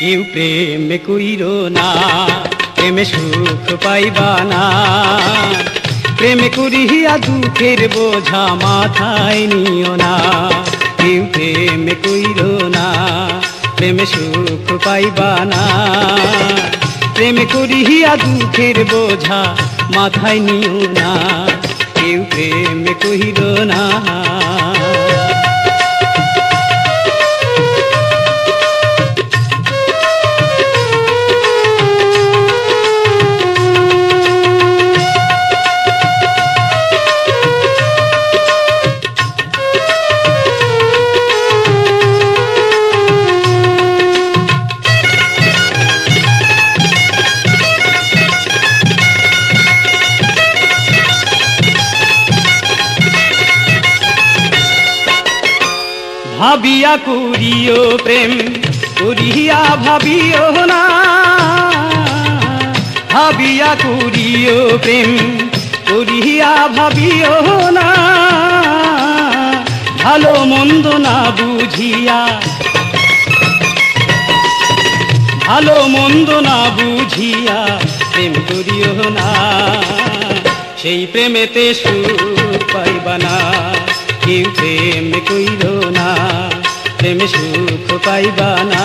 কেউ প্রেমে কইর না, প্রেমে সুখ পাইবা না। প্রেমে করিয়া দুঃখের বোঝা মাথায় নিও না, কেউ প্রেমে কইর না, প্রেমে সুখ পাইবা না। প্রেমে করিয়া দুঃখের বোঝা মাথায় নিও না, কেউ প্রেমে কহির না। ভাবিয়া করিও প্রেম, করিয়া ভাবিও না। ভাবিয়া করিও প্রেম, করিয়া ভাবিও না। ভালো মন্দ না বুঝিয়া, ভালো মন্দ না বুঝিয়া প্রেম করিও না। সেই প্রেমেতে সুখ পাইবা না, কেউ প্রেম কইর না। প্রেমে সুখ পাইবা না।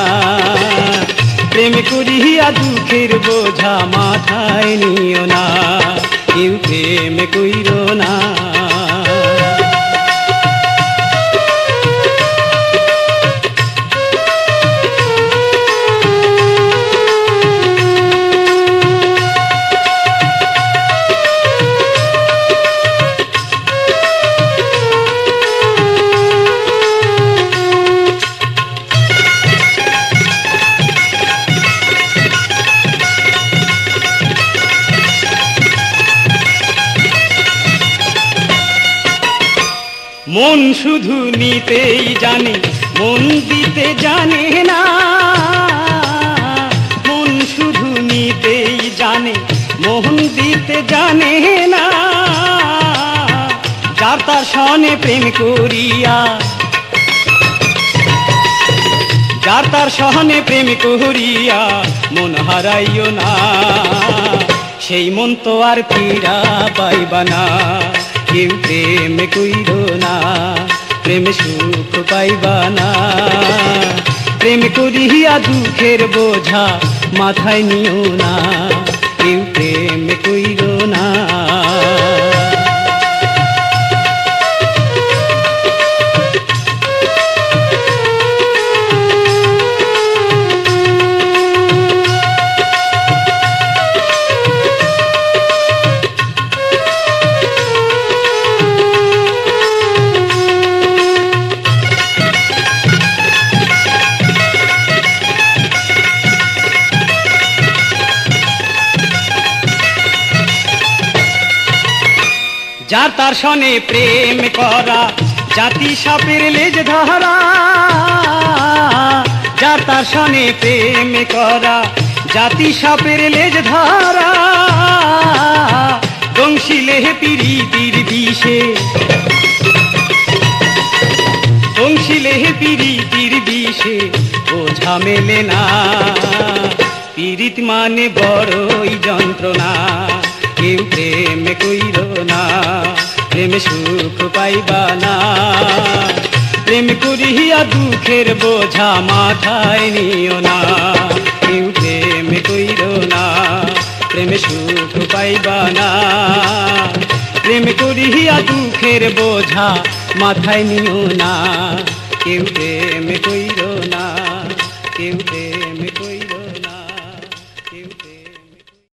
প্রেম করিয়া দুঃখের বোঝা মাথায় নিও না। কেউ প্রেম কইর না। মন শুধু নিতেই জানে, মন দিতে জানে না। মন শুধু নিতেই জানে, মন দিতে জানে না। যার তার সনে প্রেম করিয়া, যার তার সহনে প্রেম করিয়া মন হারাইও না। সেই মন তো আর ফিরা পাইবা না। কেউ প্রেম কইর না, প্রেম সুখ পাইবা না। প্রেম করিয়া দুঃখের বোঝা মাথায় নিও না, কেউ যার তার সনে প্রেম করা, জাতি সাপের লেজ ধরা। যার তার সনে প্রেম করা, জাতি সাপের লেজ ধরা। দংশিলে পিরিতির বিষে। দংশিলে পিরিতির বিষে, বোঝা মেলে না। পিরিত মানে বড়ই যন্ত্রণা। কেউ প্রেম কইর না, প্রেম সুখ পাইবা না। প্রেম করিয়া দুঃখের বোঝা মাথায় নিও না, কেউ প্রেম কইর না, প্রেম সুখ পাইবা না। প্রেম করিয়া দুঃখের বোঝা মাথায় নিও না, কেউ প্রেম কইর না, কেউ প্রেম